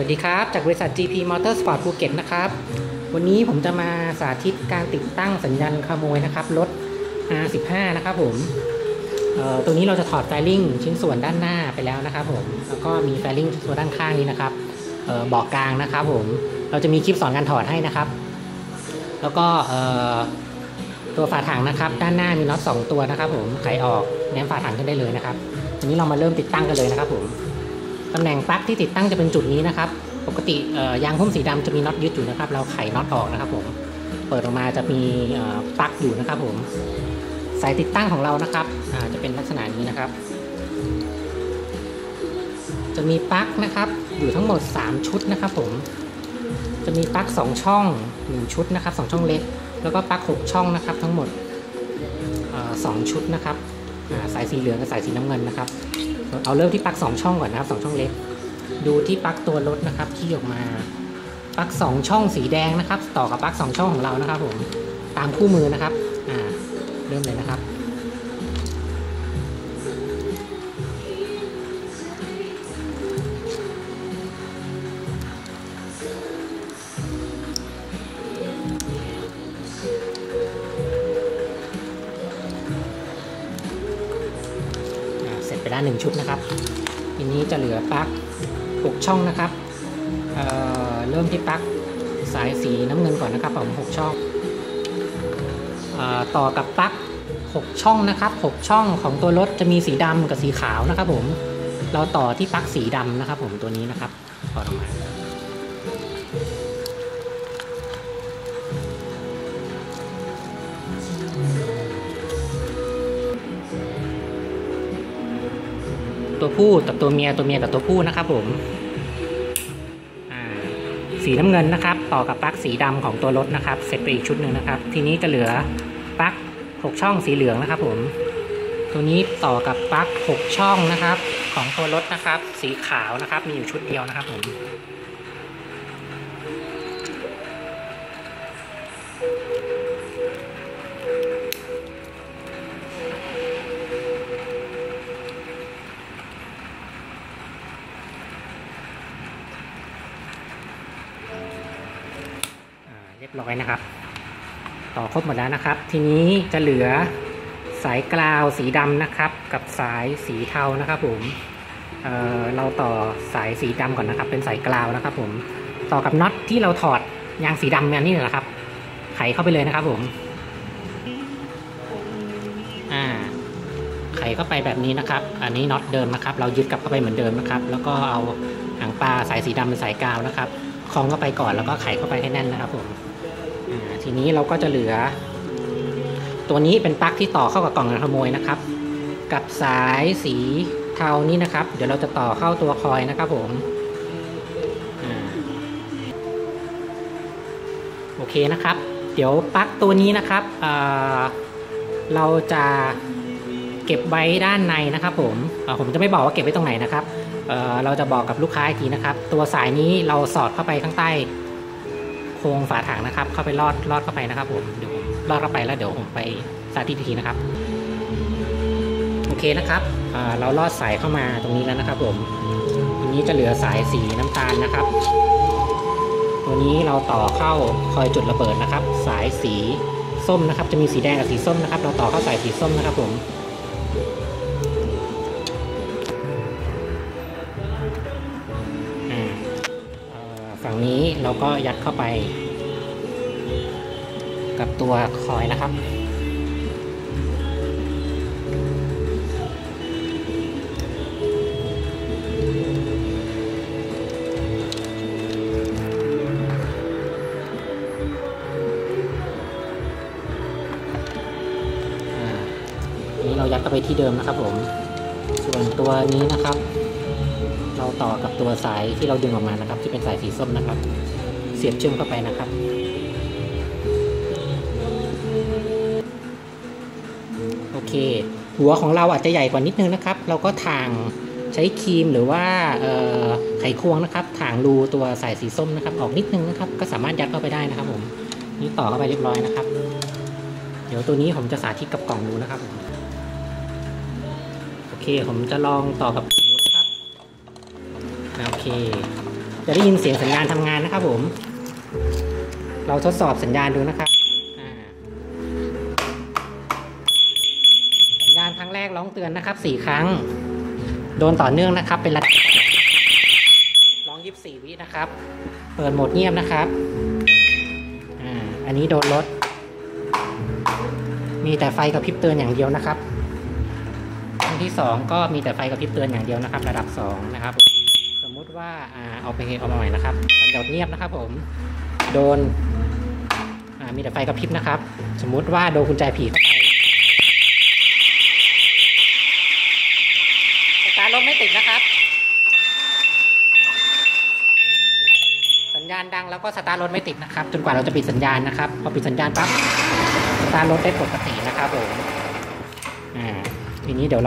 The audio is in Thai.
วัสดีครับ จากบริษัท GP Motorsport ภูเก็ตนะครับ วันนี้ผมจะมาสาธิตการติดตั้งสัญญาณขโมยนะครับรถ R15 นะครับผมตัวนี้เราจะถอดไฟลิ่งชิ้นส่วนด้านหน้าไปแล้วนะครับผมแล้วก็มีไฟลิ่งชิ้นส่วนด้านข้างนี้นะครับเบอกกลางนะครับผมเราจะมีคลิปสอนการถอดให้นะครับ แล้วก็ตัวฝาถังนะครับ ด้านหน้ามีน็อต2ตัวนะครับ ผมไขออกแง้มฝาถังขึ้นได้เลยนะครับทีนี้เรามาเริ่มติดตั้งกันเลยนะครับผม ตำแหน่งปลั๊กที่ติดตั้งจะเป็นจุดนี้นะครับ ปกติยางหุ้มสีดำจะมีน็อตยึดอยู่นะครับ เราไขน็อตออกนะครับผมเปิดออกมาจะมีปลั๊กอยู่นะครับผมสายติดตั้งของเรานะครับจะเป็นลักษณะนี้นะครับ จะมีปลั๊กนะครับ อยู่ทั้งหมด 3 ชุดนะครับ ผม จะมีปลั๊ก2ช่อง 1 ชุดนะครับ 2 ช่องเล็ก แล้วก็ปลั๊ก6ช่องนะครับ ทั้งหมดเอ่อสองชุดนะครับสายสีเหลืองกับสายสีน้ำเงินนะครับ เอาเริ่มที่ปลั๊กสองช่องก่อนนะครับสองช่องเล็ก ดูที่ปลั๊กตัวรถนะครับที่ออกมาปลั๊กสองช่องสีแดงนะครับ ต่อกับปลั๊กสองช่องของเรานะครับ ผมตามคู่มือนะครับอ่าเริ่มเลยนะครับ ล้วหนึ่งชุดนะครับ ทีนี้จะเหลือปลั๊ก6ช่องนะครับเเริ่มที่ปลั๊กสายสีน้ำเงินก่อนนะครับผม6ช่องอต่อกับปลั๊ก6 ช่องนะครับ 6 ช่องของตัวรถจะมีสีดำกับสีขาวนะครับ ผม เราต่อที่ปลั๊กสีดำนะครับ ผมตัวนี้นะครับถอดออกมา ตัวผู้กับตัวเมียตัวเมียกับตัวผู้นะครับผมสีน้ำเงินนะครับ ต่อกับปลั๊กสีดำของตัวรถนะครับ เสร็จไปอีกชุดหนึ่งนะครับ ทีนี้จะเหลือปลั๊ก6 ช่องสีเหลืองนะครับ ผม ตัวนี้ต่อกับปลั๊ก6 ช่องนะครับ ของตัวรถนะครับ สีขาวนะครับ มีอยู่ชุดเดียวนะครับผม รียบร้อยนะครับ ต่อครบหมดแล้วนะครับ ทีนี้จะเหลือสายกราวสีดำนะครับ กับสายสีเทานะครับผมเเราต่อสายสีดำก่อนนะครับ เป็นสายกราวนะครับ ผมต่อกับน็อตที่เราถอดยางสีดำมานี่แหละครับ ไขเข้าไปเลยนะครับผมอ่าไขเข้าไปแบบนี้นะครับ อันนี้น็อตเดิมนะครับ เรายึดกลับเข้าไปเหมือนเดิมนะครับ แล้วก็เอาหางปลาสายสีดำเป็นสายกาวนะครับคล้องเข้าไปก่อนแล้วก็ไขเข้าไปให้แน่นนะครับผม ทีนี้เราก็จะเหลือ ตัวนี้เป็นปลั๊กที่ต่อเข้ากับกล่องขโมยนะครับ กับสายสีเทานี้นะครับ เดี๋ยวเราจะต่อเข้าตัวคอยนะครับผมอโอเคนะครับ เดี๋ยวปลั๊กตัวนี้นะครับอ่าเราจะเก็บไว้ด้านในนะครับ ผมผมจะไม่บอกว่าเก็บไว้ตรงไหนนะครับเเราจะบอกกับลูกค้าอีกทีนะครับ ตัวสายนี้เราสอดเข้าไปข้างใต้ โครงฝาถังนะครับ เข้าไปลอดลอดเข้าไปนะครับผมเดี๋ยวผมลอดเข้าไปแล้วเดี๋ยวผมไปสาธิตอีกทีนะครับโอเคนะครับเราลอดสายเข้ามาตรงนี้แล้วนะครับผมทีนี้จะเหลือสายสีน้ำตาลนะครับ ตัวนี้เราต่อเข้าคอยจุดระเบิดนะครับ สายสีส้มนะครับ จะมีสีแดงกับสีส้มนะครับ เราต่อเข้าสายสีส้มนะครับผม นี้เราก็ยัดเข้าไป กับตัวคอยนะครับอ่านี้เรายัดเข้าไปที่เดิมนะครับผม ส่วนตัวนี้นะครับ เราต่อกับตัวสายที่เราดึงออกมานะครับ ที่เป็นสายสีส้มนะครับ เสียบเชื่อมเข้าไปนะครับโอเค หัวของเราอาจจะใหญ่กว่านิดนึงนะครับ เราก็ทางใช้ครีมหรือว่าไขควงนะครับทางรูตัวสายสีส้มนะครับ ออกนิดนึงนะครับ ก็สามารถยัดเข้าไปได้นะครับ ผมนี่ต่อเข้าไปเรียบร้อยนะครับ เดี๋ยวตัวนี้ผมจะสาธิตกับกล่องดูนะครับโอเค ผมจะลองต่อกับ โอเค จะได้ยินเสียงสัญญาณทำงานนะครับผม เราทดสอบสัญญาณดูนะครับ สัญญาณครั้งแรกร้องเตือนนะครับสี่ครั้ง โดนต่อเนื่องนะครับ เป็นระดับร้องยีิบสี่วินะครับ เปิดโหมดเงียบนะครับอ่าอันนี้โดนลด มีแต่ไฟกับพริบเตือนอย่างเดียวนะครับอันที่สองก็มีแต่ไฟกับพริบเตือนอย่างเดียวนะครับ ระดับสองนะครับ ว่าเอาไปเอามาใหม่นะครับมันโดดเงียบนะครับผมโดนมีแต่ไฟกับพริบนะครับ สมมุติว่าโดนกุญแจผีเข้าไปสตาร์ทรถไม่ติดนะครับ สัญญาณดังแล้วก็สตาร์ทรถไม่ติดนะครับ จนกว่าเราจะปิดสัญญาณนะครับพอปิดสัญญาณปั๊บสตาร์ทรถได้ปกตินะครับผมอ่าทีนี้เดี๋ยวเรา